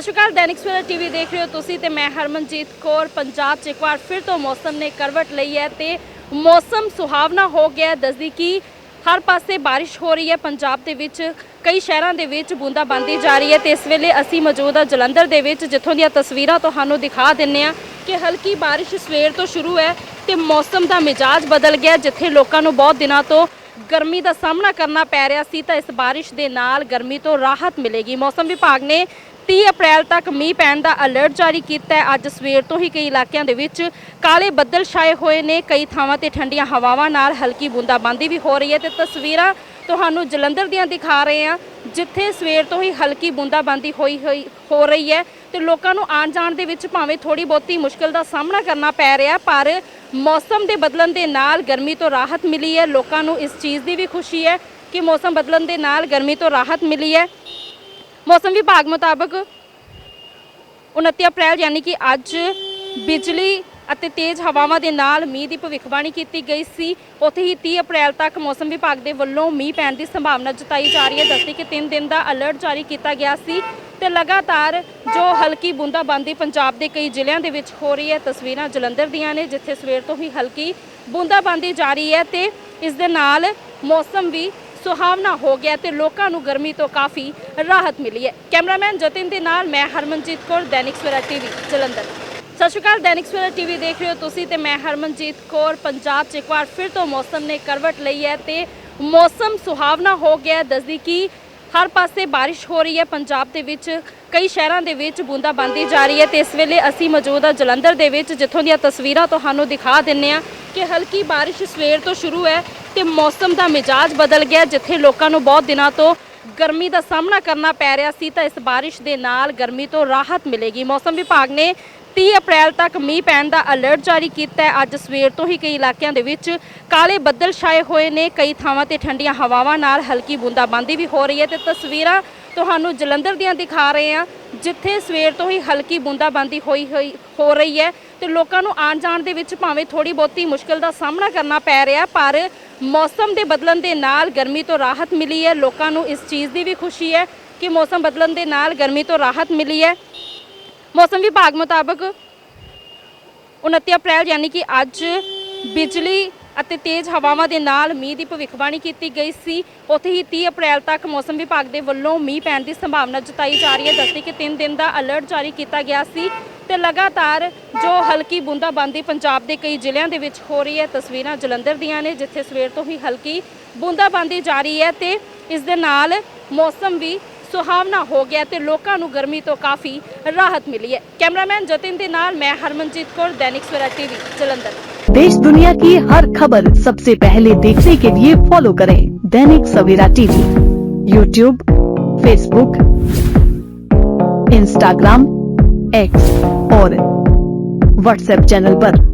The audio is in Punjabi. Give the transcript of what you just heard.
ਸਤਿ ਸ਼੍ਰੀ ਅਕਾਲ, ਦੈਨਿਕ ਸਵੇਰਾ ਟੀਵੀ ਦੇਖ ਰਹੇ ਹੋ ਤੁਸੀਂ ਤੇ ਮੈਂ ਹਰਮਨਜੀਤ ਕੌਰ, ਪੰਜਾਬ 'ਚ ਇੱਕ ਵਾਰ ਫਿਰ ਤੋਂ ਮੌਸਮ ਨੇ ਕਰਵਟ ਲਈ ਹੈ ਤੇ ਮੌਸਮ ਸੁਹਾਵਣਾ ਹੋ ਗਿਆ ਦੱਸਦੀ ਕਿ ਹਰ ਪਾਸੇ ਬਾਰਿਸ਼ ਹੋ ਰਹੀ ਹੈ, ਪੰਜਾਬ ਦੇ ਵਿੱਚ ਕਈ ਸ਼ਹਿਰਾਂ ਦੇ ਵਿੱਚ ਬੂੰਦਾਬਾਂਦੀ ਜਾਰੀ ਹੈ ਤੇ ਇਸ ਵੇਲੇ ਅਸੀਂ ਮੌਜੂਦ ਹਾਂ ਜਲੰਧਰ ਦੇ ਵਿੱਚ, ਜਿੱਥੋਂ ਦੀਆਂ ਤਸਵੀਰਾਂ ਤੁਹਾਨੂੰ ਦਿਖਾ ਦਿੰਨੇ ਆ ਕਿ ਹਲਕੀ ਬਾਰਿਸ਼ ਸਵੇਰ ਤੋਂ ਸ਼ੁਰੂ ਹੈ ਤੇ ਮੌਸਮ ਦਾ ਮਿਜਾਜ ਬਦਲ ਗਿਆ ਜਿੱਥੇ ਲੋਕਾਂ ਨੂੰ ਬਹੁਤ ਦਿਨਾਂ ਤੋਂ ਗਰਮੀ ਦਾ ਸਾਹਮਣਾ ਕਰਨਾ ਪੈ ਰਿਹਾ ਸੀ ਤਾਂ ਇਸ ਬਾਰਿਸ਼ ਦੇ ਨਾਲ ਗਰਮੀ ਤੋਂ ਰਾਹਤ ਮਿਲੇਗੀ। ਮੌਸਮ ਵਿਭਾਗ ਨੇ 30 ਅਪ੍ਰੈਲ ਤੱਕ ਮੀਂਹ ਪੈਣ ਦਾ ਅਲਰਟ ਜਾਰੀ ਕੀਤਾ ਹੈ। ਅੱਜ ਸਵੇਰ ਤੋਂ ਹੀ ਕਈ ਇਲਾਕਿਆਂ ਦੇ ਵਿੱਚ ਕਾਲੇ ਬੱਦਲ ਛਾਏ ਹੋਏ ਨੇ। ਕਈ ਥਾਵਾਂ ਤੇ ਠੰਡੀਆਂ ਹਵਾਵਾਂ ਨਾਲ ਹਲਕੀ ਬੂੰਦਾਬਾਂਦੀ ਵੀ ਹੋ ਰਹੀ ਹੈ ਤੇ ਤਸਵੀਰਾਂ ਤੁਹਾਨੂੰ ਜਲੰਧਰ ਦੀਆਂ ਦਿਖਾ ਰਹੇ ਹਾਂ, ਜਿੱਥੇ ਸਵੇਰ ਤੋਂ ਹੀ ਹਲਕੀ ਬੂੰਦਾਬਾਂਦੀ ਹੋਈ ਹੋਈ ਹੋ ਰਹੀ ਹੈ ਤੇ ਲੋਕਾਂ ਨੂੰ ਆਉਣ ਜਾਣ ਦੇ ਵਿੱਚ ਭਾਵੇਂ ਥੋੜੀ ਬਹੁਤੀ ਮੁਸ਼ਕਲ ਦਾ ਸਾਹਮਣਾ ਕਰਨਾ ਪੈ ਰਿਹਾ, ਪਰ ਮੌਸਮ ਦੇ ਬਦਲਣ ਦੇ ਨਾਲ ਗਰਮੀ ਤੋਂ ਰਾਹਤ ਮਿਲੀ ਹੈ। ਲੋਕਾਂ ਨੂੰ ਇਸ ਚੀਜ਼ ਦੀ ਵੀ ਖੁਸ਼ੀ ਹੈ ਕਿ ਮੌਸਮ ਬਦਲਣ ਦੇ ਨਾਲ ਗਰਮੀ ਤੋਂ ਰਾਹਤ ਮਿਲੀ ਹੈ। ਮੌਸਮ ਵਿਭਾਗ ਮੁਤਾਬਕ 29 ਅਪ੍ਰੈਲ ਯਾਨੀ ਕਿ ਅੱਜ ਬਿਜਲੀ ਅਤੇ ਤੇਜ਼ ਹਵਾਵਾਂ ਦੇ ਨਾਲ ਮੀਂਹ ਦੀ ਭਵਿੱਖਬਾਣੀ ਕੀਤੀ ਗਈ ਸੀ। ਉੱਥੇ ਹੀ 30 ਅਪ੍ਰੈਲ ਤੱਕ ਮੌਸਮ ਵਿਭਾਗ ਦੇ ਵੱਲੋਂ ਮੀਂਹ ਪੈਣ ਦੀ ਸੰਭਾਵਨਾ ਜਤਾਈ ਜਾ ਰਹੀ ਹੈ। ਦੱਸਦੀ ਕਿ 3 ਦਿਨ ਦਾ ਅਲਰਟ ਜਾਰੀ ਕੀਤਾ ਗਿਆ ਸੀ ਤੇ ਲਗਾਤਾਰ ਜੋ ਹਲਕੀ ਬੂੰਦਾਬਾਂਦੀ ਪੰਜਾਬ ਦੇ ਕਈ ਜ਼ਿਲ੍ਹਿਆਂ ਦੇ ਵਿੱਚ ਹੋ ਰਹੀ ਹੈ, ਤਸਵੀਰਾਂ ਜਲੰਧਰ ਦੀਆਂ ਨੇ, ਜਿੱਥੇ ਸਵੇਰ ਤੋਂ ਹੀ ਹਲਕੀ ਬੂੰਦਾਬਾਂਦੀ ਜਾਰੀ ਹੈ ਤੇ ਇਸ ਦੇ ਨਾਲ ਮੌਸਮ ਵੀ ਸੁਹਾਵਣਾ ਹੋ ਗਿਆ ਤੇ ਲੋਕਾਂ ਨੂੰ ਗਰਮੀ ਤੋਂ ਕਾਫੀ ਰਾਹਤ ਮਿਲੀ ਹੈ। ਕੈਮਰਾਮੈਨ ਜਤਿਨ ਦੇ ਨਾਲ ਮੈਂ ਹਰਮਨਜੀਤ ਕੌਰ, ਦੈਨਿਕ ਸਵੇਰਾ ਟੀਵੀ, ਜਲੰਧਰ। ਸਤਿ ਸ਼੍ਰੀ ਅਕਾਲ, ਦੈਨਿਕ ਸਵੇਰਾ ਟੀਵੀ ਦੇਖ ਰਹੇ ਹੋ ਤੁਸੀਂ ਤੇ ਮੈਂ ਹਰਮਨਜੀਤ ਕੌਰ, ਪੰਜਾਬ 'ਚ ਇੱਕ ਵਾਰ ਫਿਰ ਤੋਂ ਮੌਸਮ ਨੇ ਕਰਵਟ ਲਈ ਹੈ ਤੇ ਮੌਸਮ ਸੁਹਾਵਣਾ ਹੋ ਗਿਆ ਦੱਸਦੀ ਕਿ ਹਰ ਪਾਸੇ ਬਾਰਿਸ਼ ਹੋ ਰਹੀ ਹੈ। ਪੰਜਾਬ ਦੇ ਵਿੱਚ, ਕਈ ਸ਼ਹਿਰਾਂ ਦੇ ਵਿੱਚ ਬੂੰਦਾਬਾਂਦੀ ਜਾਰੀ ਹੈ ਤੇ ਇਸ ਵੇਲੇ ਅਸੀਂ ਮੌਜੂਦ ਹਾਂ ਜਲੰਧਰ ਦੇ ਵਿੱਚ, ਜਿੱਥੋਂ ਦੀਆਂ ਤਸਵੀਰਾਂ ਤੁਹਾਨੂੰ ਦਿਖਾ ਦਿੰਨੇ ਆ ਕਿ ਹਲਕੀ ਬਾਰਿਸ਼ ਸਵੇਰ ਤੋਂ ਸ਼ੁਰੂ ਹੈ ਤੇ ਮੌਸਮ ਦਾ ਮਿਜਾਜ ਬਦਲ ਗਿਆ। ਜਿੱਥੇ ਲੋਕਾਂ ਨੂੰ ਬਹੁਤ ਦਿਨਾਂ ਤੋਂ ਗਰਮੀ ਦਾ ਸਾਹਮਣਾ ਕਰਨਾ ਪੈ ਰਿਹਾ ਸੀ, ਤਾਂ ਇਸ ਬਾਰਿਸ਼ ਦੇ ਨਾਲ ਗਰਮੀ ਤੋਂ ਰਾਹਤ ਮਿਲੇਗੀ। ਮੌਸਮ ਵਿਭਾਗ ਨੇ 30 ਅਪ੍ਰੈਲ ਤੱਕ ਮੀਂਹ ਪੈਣ ਦਾ ਅਲਰਟ ਜਾਰੀ ਕੀਤਾ ਹੈ। ਅੱਜ ਸਵੇਰ ਤੋਂ ਹੀ ਕਈ ਇਲਾਕਿਆਂ ਦੇ ਵਿੱਚ ਕਾਲੇ ਬੱਦਲ ਛਾਏ ਹੋਏ ਨੇ। ਕਈ ਥਾਵਾਂ ਤੇ ਠੰਡੀਆਂ ਹਵਾਵਾਂ ਨਾਲ ਹਲਕੀ ਬੂੰਦਾਬਾਂਦੀ ਵੀ ਹੋ ਰਹੀ ਹੈ ਤੇ ਤਸਵੀਰਾਂ ਤੁਹਾਨੂੰ ਜਲੰਧਰ ਦੀਆਂ ਦਿਖਾ ਰਹੇ ਹਾਂ, ਜਿੱਥੇ ਸਵੇਰ ਤੋਂ ਹੀ ਹਲਕੀ ਬੂੰਦਾਬਾਂਦੀ ਹੋਈ ਹੋਈ, ਹੋ ਰਹੀ ਹੈ ਤੇ ਲੋਕਾਂ ਨੂੰ ਆਉਣ ਜਾਣ ਦੇ ਵਿੱਚ ਭਾਵੇਂ ਥੋੜੀ ਬਹੁਤੀ ਮੁਸ਼ਕਲ ਦਾ ਸਾਹਮਣਾ ਕਰਨਾ ਪੈ ਰਿਹਾ, ਪਰ ਮੌਸਮ ਦੇ ਬਦਲਣ ਦੇ ਨਾਲ ਗਰਮੀ ਤੋਂ ਰਾਹਤ ਮਿਲੀ ਹੈ। ਲੋਕਾਂ ਨੂੰ ਇਸ ਚੀਜ਼ ਦੀ ਵੀ ਖੁਸ਼ੀ ਹੈ ਕਿ ਮੌਸਮ ਬਦਲਣ ਦੇ ਨਾਲ ਗਰਮੀ ਤੋਂ ਰਾਹਤ ਮਿਲੀ ਹੈ। ਮੌਸਮ ਵਿਭਾਗ ਮੁਤਾਬਕ 29 ਅਪ੍ਰੈਲ ਯਾਨੀ ਕਿ ਅੱਜ ਬਿਜਲੀ ਅਤੇ ਤੇਜ਼ ਹਵਾਵਾਂ ਦੇ ਨਾਲ ਮੀਂਹ ਦੀ ਭਵਿੱਖਬਾਣੀ ਕੀਤੀ ਗਈ ਸੀ। ਉੱਥੇ ਹੀ 30 ਅਪ੍ਰੈਲ ਤੱਕ ਮੌਸਮ ਵਿਭਾਗ ਦੇ ਵੱਲੋਂ ਮੀਂਹ ਪੈਣ ਦੀ ਸੰਭਾਵਨਾ ਜਤਾਈ ਜਾ ਰਹੀ ਹੈ। ਦੱਸਦੀ ਕਿ 3 ਦਿਨ ਦਾ ਅਲਰਟ ਜਾਰੀ ਕੀਤਾ ਗਿਆ ਸੀ ਤੇ ਲਗਾਤਾਰ ਜੋ ਹਲਕੀ ਬੂੰਦਾਬਾਂਦੀ ਪੰਜਾਬ ਦੇ ਕਈ ਜ਼ਿਲ੍ਹਿਆਂ ਦੇ ਵਿੱਚ ਹੋ ਰਹੀ ਹੈ, ਤਸਵੀਰਾਂ ਜਲੰਧਰ ਦੀਆਂ ਨੇ, ਜਿੱਥੇ ਸਵੇਰ ਤੋਂ ਹੀ ਹਲਕੀ ਬੂੰਦਾਬਾਂਦੀ ਜਾਰੀ ਹੈ ਤੇ ਇਸ ਦੇ ਨਾਲ ਮੌਸਮ ਵੀ ਸੁਹਾਵਣਾ ਹੋ ਗਿਆ ਤੇ ਲੋਕਾਂ ਨੂੰ ਗਰਮੀ ਤੋਂ ਕਾਫੀ ਰਾਹਤ ਮਿਲੀ ਹੈ ਕੈਮਰਾਮੈਨ ਜਤਿਨ ਦੇ ਨਾਲ ਮੈਂ ਹਰਮਨਜੀਤ ਕੌਰ ਦੈਨਿਕ ਸਵੇਰਾ ਟੀਵੀ ਜਲੰਧਰ देश दुनिया की हर खबर सबसे पहले देखने के लिए फॉलो करें Dainik Savera TV YouTube Facebook Instagram X और व्हाट्सएप चैनल पर।